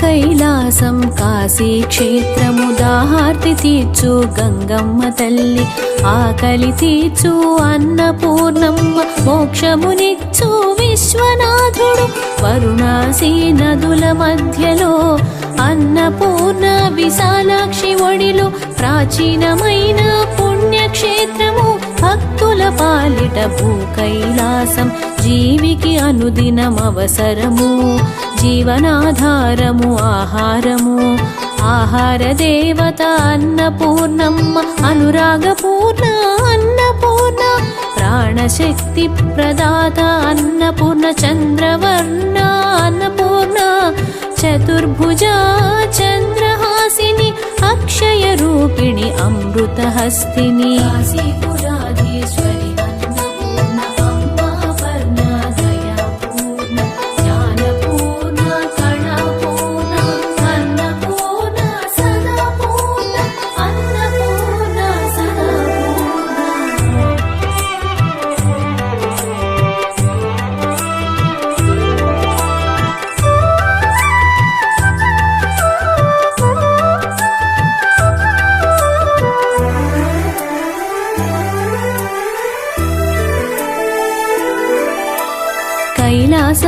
కైలాసం కాశీ క్షేత్రము దాహార్తి తీర్చు గంగమ్మ తల్లి ఆకలి తీర్చు అన్నపూర్ణమ్మ మోక్షమునిచ్చు విశ్వనాథుడు వరుణాసి నదుల మధ్యలో అన్నపూర్ణ విశాలాక్షి ఒడిలో ప్రాచీనమైన పుణ్యక్షేత్రము భక్తుల పాలిట భూ కైలాసం జీవికి అనుదినం అవసరము జీవనాధారము ఆహారము. ఆహార దేవత అన్నపూర్ణమ్మ అనురాగపూర్ణ అన్నపూర్ణ ప్రాణశక్తి ప్రదాత అన్నపూర్ణ చంద్రవర్ణ అన్నపూర్ణ చతుర్భుజా చంద్రహాసిని అక్షయ రూపిణి అమృత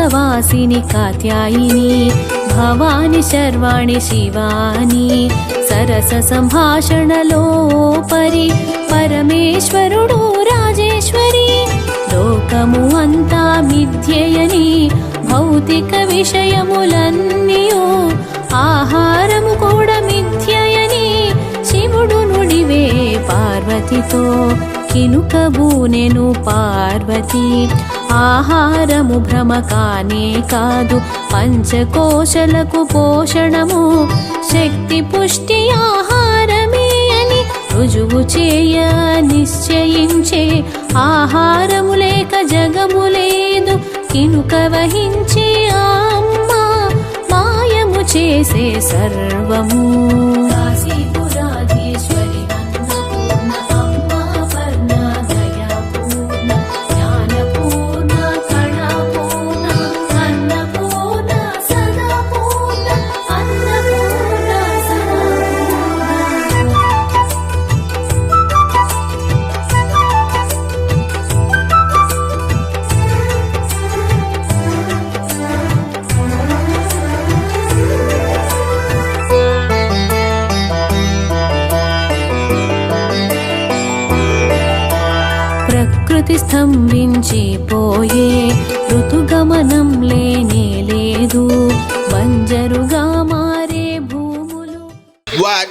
కైలాసవాసిని కాత్యాయిని భవాని శర్వాణి శివాని సరస సంభాషణలో పరి పరమేశ్వరుడు రాజేశ్వరి లోకము అంతా మిథ్యయని భౌతిక విషయములన్నీయు ఆహారము కూడా మిథ్యయని శివుడు నుడివే పార్వతితో కినుకబూనెను పార్వతి. ఆహారము భ్రమ కానే కాదు. పంచకోశలకు పోషణము శక్తి పుష్టి ఆహారమే అని రుజువు చేయ నిశ్చయించే. ఆహారము లేక జగము లేదు కినుక వహించే అమ్మ. మాయము చేసే సర్వము. ప్రకృతి స్తంభించి పోయే ఋతుగమనం లేనే లేదు. బంజరుగా మారే భూములు. What?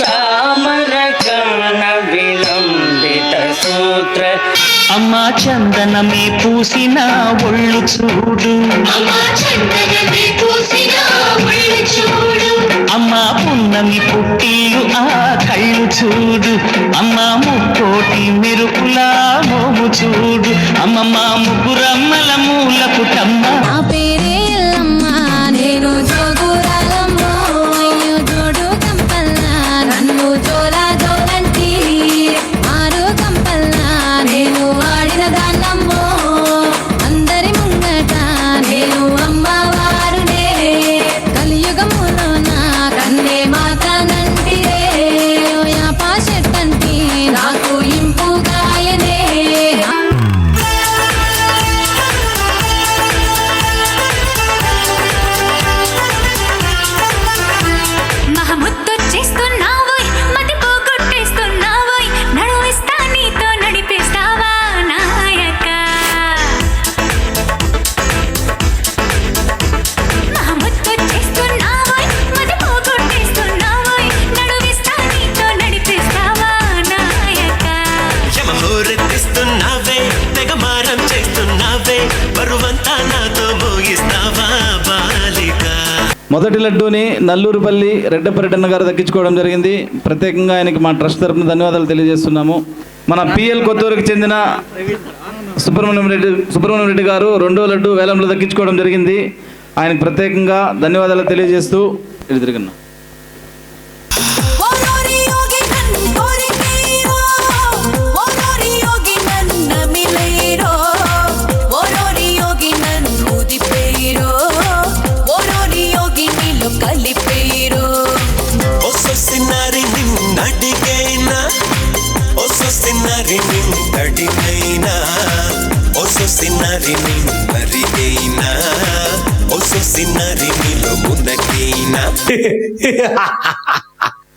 చామర కర్ణ విలంబిత సూత్ర. అమ్మా చందనమే పూసిన ఒళ్ళు చూడు. అమ్మా పున్నమి పుట్టిలు ఆ కళ్ళు చూడు. అమ్మా ముక్కోటి మెరుపులా మోము చూడు. అమ్మమ్మ ముగ్గురమ్మల మూల పుటమ్మ మొదటి లడ్డూని నల్లూరుపల్లి రెడ్డపర్యటన గారు దక్కించుకోవడం జరిగింది. ప్రత్యేకంగా ఆయనకి మా ట్రస్ట్ తరపున ధన్యవాదాలు తెలియజేస్తున్నాము. మన పిఎల్ కొత్తూరుకు చెందిన సుబ్రహ్మణ్యం రెడ్డి సుబ్రహ్మణ్యం రెడ్డి గారు రెండో లడ్డు వేలంలో దక్కించుకోవడం జరిగింది. ఆయనకు ప్రత్యేకంగా ధన్యవాదాలు తెలియజేస్తూ ఇటు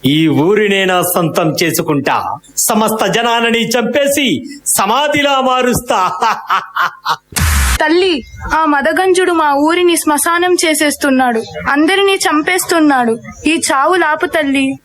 ఈ ఊరినే నా సొంతం చేసుకుంటా. సమస్త జనాలని చంపేసి సమాధిలా మారుస్తా. తల్లి ఆ మదగంజుడు మా ఊరిని శ్మశానం చేసేస్తున్నాడు. అందరినీ చంపేస్తున్నాడు. ఈ చావు లాపు తల్లి.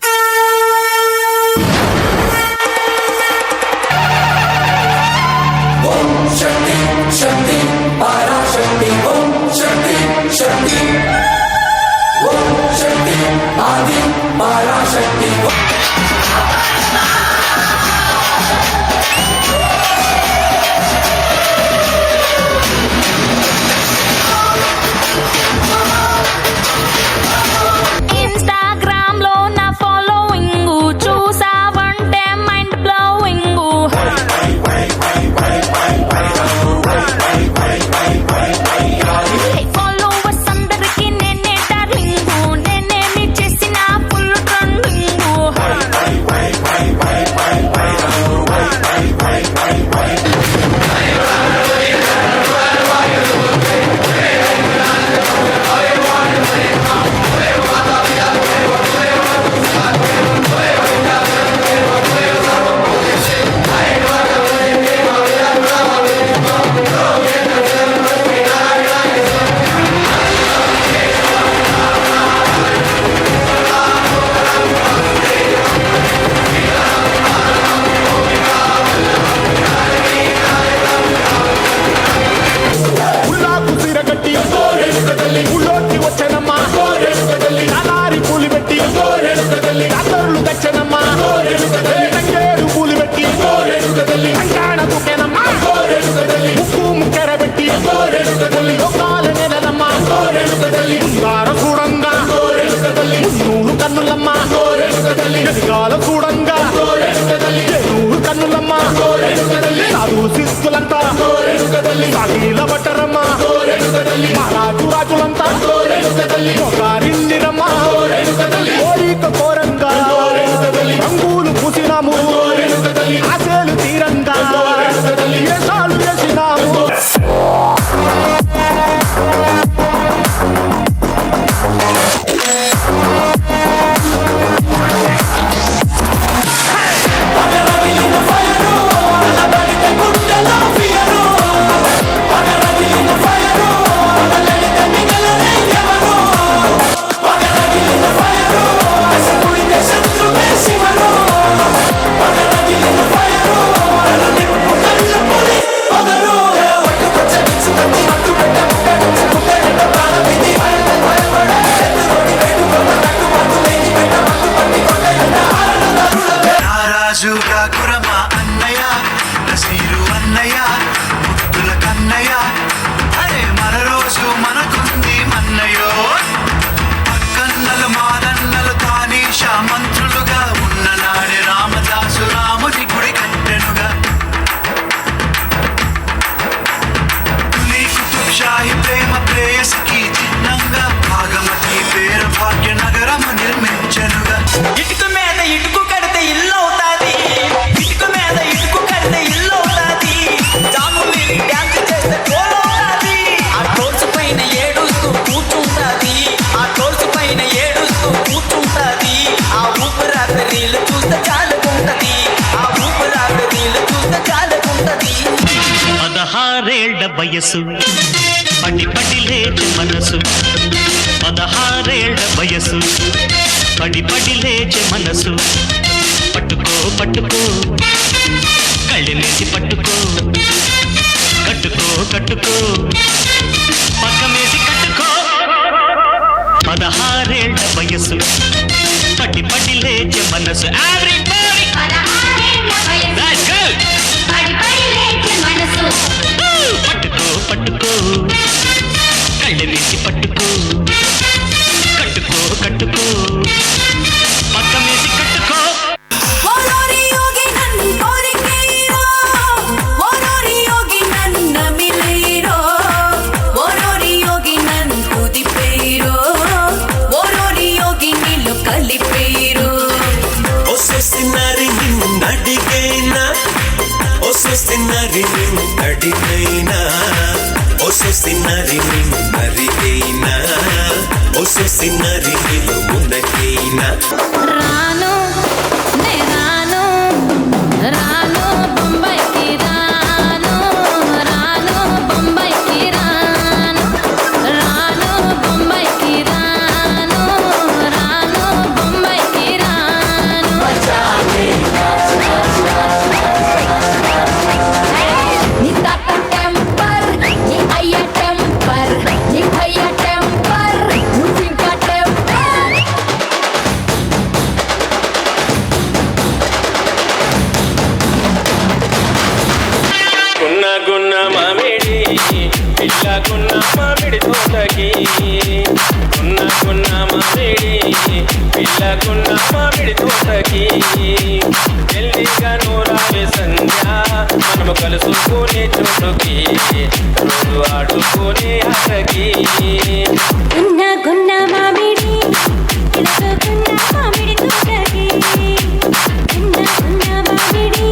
వచ్చనమ్మా. నానారి పూలి పెట్టి కాతరులు తెచ్చనమ్మా. తంగేడు పూలి పెట్టి అంకాణ దుకేనమ్మా ముక్కు ముక్కెర పెట్టి లోకాల నెలనమ్మా ఉంగార చూడంగా నూరు కన్నులమ్మా. ఎదిగాల చూడంగా నూరు కన్నులమ్మా. చదువు శిస్తులంతా సాగిల బట్టరమ్మా మహారాజు రాజులంతా. ఒకరిందిరమ్మా కోరిక. కోరంగా వయసు పడి పడి లేచి మనసు పదహారేళ్ళ వయసు పడి పడి లేచి మనసు పట్టుకో పట్టుకో. కళ్ళెలేసి పట్టుకో. కట్టుకో కట్టుకో. పక్కమేసి కట్టుకో. పదహారేళ్ళ వయసు పడి పడి లేచి మనసు యావరేజ్ ఒసొసినరి నిన్ను ముందకైనా మామిడి తోటకి వెళ్ళిగా నూరావే సంధ్య. మనము కలుసుకునే చోటుకి రోజు ఆడుకునే ఆటకి గున్న గున్న మామిడి గున్న మామిడి తోటకి. గున్న గున్న మామిడి